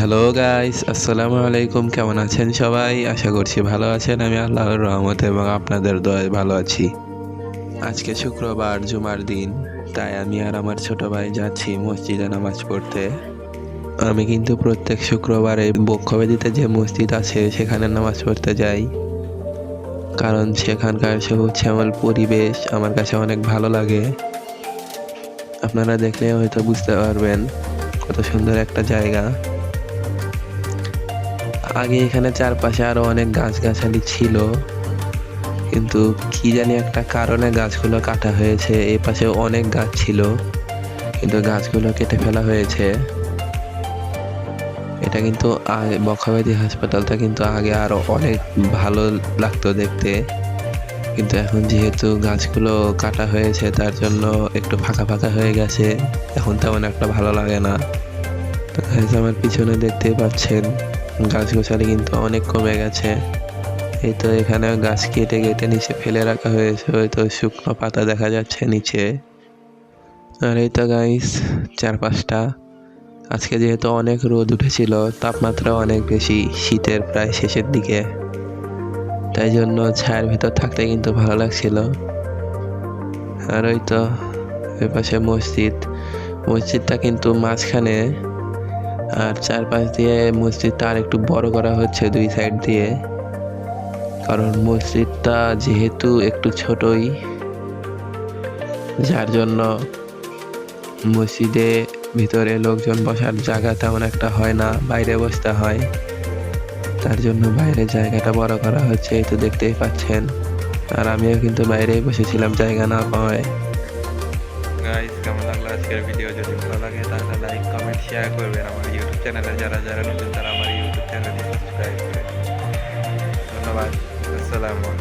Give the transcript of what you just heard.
Hello guys আসসালামু আলাইকুম কেমন আছেন সবাই? আশা করছি ভালো আছেন। আমি আল্লাহর রহমতে এবং আপনাদের দয়ায় ভালো আছি। আজকে শুক্রবার, জুমার দিন। তাই আমি আর আমার ছোট ভাই যাচ্ছি মসজিদে নামাজ পড়তে। আমি কিন্তু প্রত্যেক শুক্রবারে বক্ষবেদিতে যে মসজিদ আছে, সেখানে নামাজ পড়তে যাই। কারণ সেখানকার সবুজ শ্যামল পরিবেশ আমার কাছে অনেক ভালো লাগে। আপনারা দেখলে হয়তো বুঝতে পারবেন কত সুন্দর একটা জায়গা। আগে এখানে চারপাশে আরও অনেক গাছগাছালি ছিল। কিন্তু কি জানি একটা কারণে গাছগুলো কাটা হয়েছে এই পাশে অনেক গাছ ছিল, কিন্তু গাছগুলো কেটে ফেলা হয়েছে। এটা কিন্তু আগে, বখাবাদী হাসপাতালটা কিন্তু আগে আরও অনেক ভালো লাগতো দেখতে। কিন্তু এখন যেহেতু গাছগুলো কাটা হয়েছে, তার জন্য একটু ফাঁকা ফাঁকা হয়ে গেছে, এখন তেমন একটা ভালো লাগে না। তো আমার পিছনে দেখতেই পাচ্ছেন। গাছ গোছালি কিন্তু অনেক কমে গেছে। এই তো এখানে গাছ কেটে কেটে নিচে ফেলে রাখা হয়েছে। হয়তো শুকনো পাতা দেখা যাচ্ছে নিচে। আর এই তো গাইস চারপাশটা। আজকে যেহেতু অনেক রোদ উঠেছিল, তাপমাত্রা অনেক বেশি। শীতের প্রায় শেষের দিকে। তাই জন্য ছায়ের ভিতর থাকতে কিন্তু ভালো লাগছিল। আর ওই তো ওই পাশে মসজিদ। মসজিদটা কিন্তু মাঝখানে আর চারপাশ দিয়ে মসজিদটা আর একটু বড় করা হচ্ছে দুই সাইড দিয়ে। কারণ মসজিদটা যেহেতু একটু ছোটই, যার জন্য মসজিদে ভিতরে লোকজন বসার জায়গা তেমন একটা হয় না, বাইরে বসতে হয়। তার জন্য বাইরে জায়গাটা বড় করা হচ্ছে, এই তো দেখতেই পাচ্ছেন। আর আমিও কিন্তু বাইরেই বসেছিলাম জায়গা না পাওয়ায়। গাইস কেমন লাগল আজকের ভিডিও যদি ভালো লাগে, তাহলে লাইক কমেন্ট শেয়ার করবেন আমার ইউটিউব চ্যানেলে যারা যারা নতুন, তারা আমার ইউটিউব চ্যানেলে সাবস্ক্রাইব করে ধন্যবাদ। আসসালামু আলাইকুম।